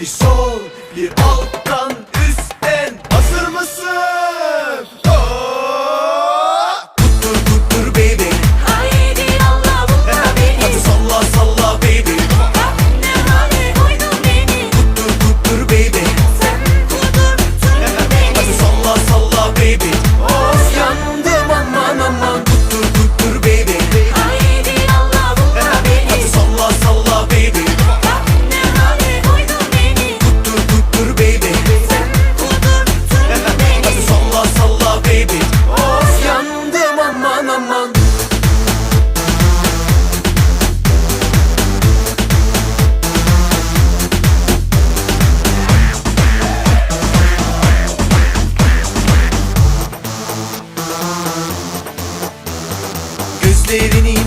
Bir sol bir alttan zaman. Gözlerini